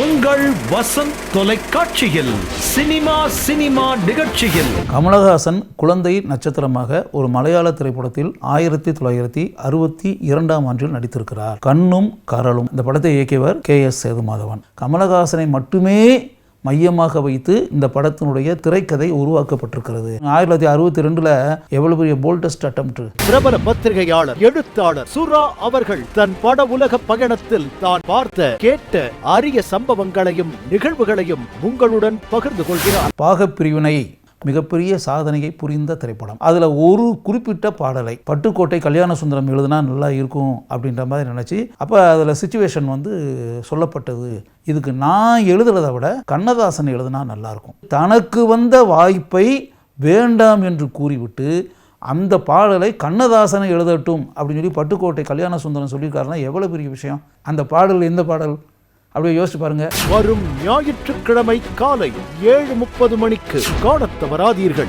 உங்கள் வசந்த் தொலைக்காட்சியில் cinema cinema நிகழ்ச்சியில். கமலஹாசன் குழந்தை நட்சத்திரமாக ஒரு மலையாள திரைப்படத்தில் ஆயிரத்தி தொள்ளாயிரத்தி அறுபத்தி இரண்டாம் ஆண்டில் நடித்திருக்கிறார். கண்ணும் கரலும் இந்த படத்தை இயக்கியவர் கே எஸ் சேதுமாதவன். கமலஹாசனை மட்டுமே மையமாக வைத்து இந்த படத்தினுடைய திரைக்கதை உருவாக்கப்பட்டிருக்கிறது. ஆயிரத்தி தொள்ளாயிரத்தி அறுபத்தி ரெண்டுல எவ்வளவு பெரிய போல்டஸ்ட் அட்டம் பிரபல பத்திரிகையாளர் எழுத்தாளர் சுரா அவர்கள் தன் பட உலக பயணத்தில் தான் பார்த்த கேட்ட அரிய சம்பவங்களையும் நிகழ்வுகளையும் உங்களுடன் பகிர்ந்து கொள்கிறார். பாகப்பிரிவினை மிகப்பெரிய சாதனையை புரிந்த திரைப்படம். அதில் ஒரு குறிப்பிட்ட பாடலை பட்டுக்கோட்டை கல்யாண சுந்தரம் எழுதுனா நல்லா இருக்கும் அப்படின்ற மாதிரி நினச்சி அப்போ அதில் சுச்சுவேஷன் வந்து சொல்லப்பட்டது. இதுக்கு நான் எழுதுறதை விட கண்ணதாசன் எழுதுனா நல்லாயிருக்கும் தனக்கு வந்த வாய்ப்பை வேண்டாம் என்று கூறிவிட்டு அந்த பாடலை கண்ணதாசனை எழுதட்டும் அப்படின்னு சொல்லி பட்டுக்கோட்டை கல்யாண சுந்தரம் சொல்லியிருக்காருன்னா எவ்வளோ பெரிய விஷயம்? அந்த பாடல் எந்த பாடல்? அப்படியே யோசிச்சு பாருங்க. வரும் ஞாயிற்றுக்கிழமை காலை ஏழு முப்பது மணிக்கு காணத் தவறாதீர்கள்.